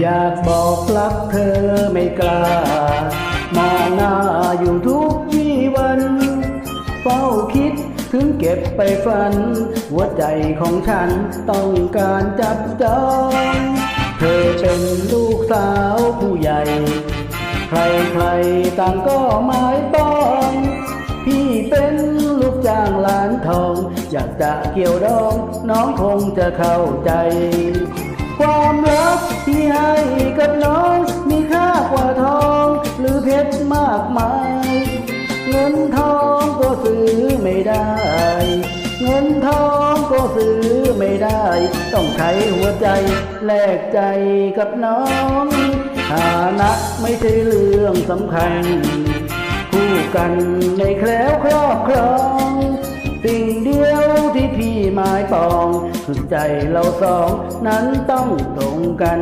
อยากบอกรักเธอไม่กล้ามองหน้าอยู่ทุกวี่วัน เฝ้าคิดถึงเก็บไปฝัน หัวใจของฉันต้องการจับจอง เธอเป็นลูกสาวผู้ใหญ่ ใครๆต่างก็หมายปอง พี่เป็นลูกจ้างร้านทอง อยากจะเกี่ยวดอง น้องคงจะเข้าใจ ความรักที่ให้กับน้องมีค่ากว่าทอง หรือเพชรมากมาย เงินทองก็ซื้อไม่ได้ เงินทองก็ซื้อไม่ได้ ต้องใช้หัวใจแลกใจกับน้องฐานะไม่ใช่เรื่องสำคัญ คู่กันใน สุดใจเราสองนั้นต้องตรงกัน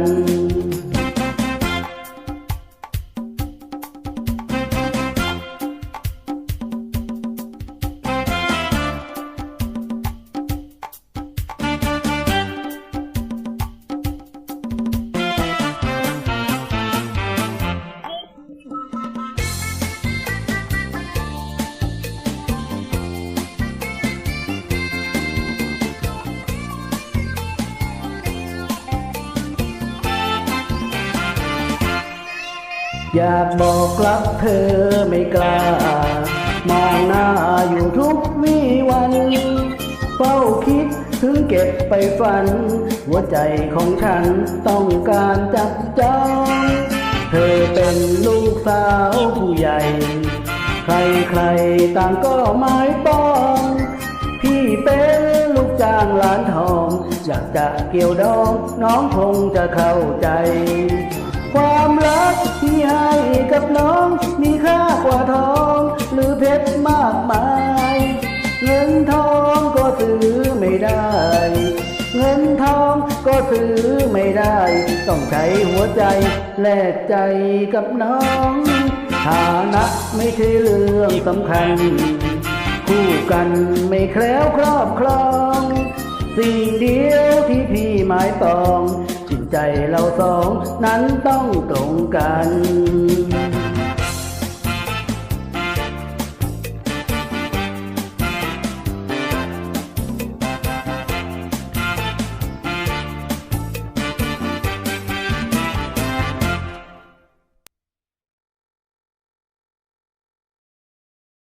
อยากบอกรักเธอไม่กล้ามองหน้าอยู่ทุกวี่วันเฝ้าคิดถึงเก็บไปฝัน หัวใจของฉันต้องการจับจองเธอเป็นลูกสาวผู้ใหญ่ ใครๆต่างก็หมายปอง พี่เป็นลูกจ้างร้านทอง อยากจะเกี่ยวดองน้องคงจะเข้าใจ กับน้อง มีค่ากว่าทอง หรือเพชรมากมาย เงินทองก็ซื้อไม่ได้ เงินทองก็ซื้อไม่ได้ ต้องใช้หัวใจ แลกใจกับน้องฐานะไม่ใช่เรื่องสำคัญ คู่กันไม่แคล้วครอบครองสิ่งเดียวที่พี่หมายปอง จิตใจเราสองนั้นต้องตรงกัน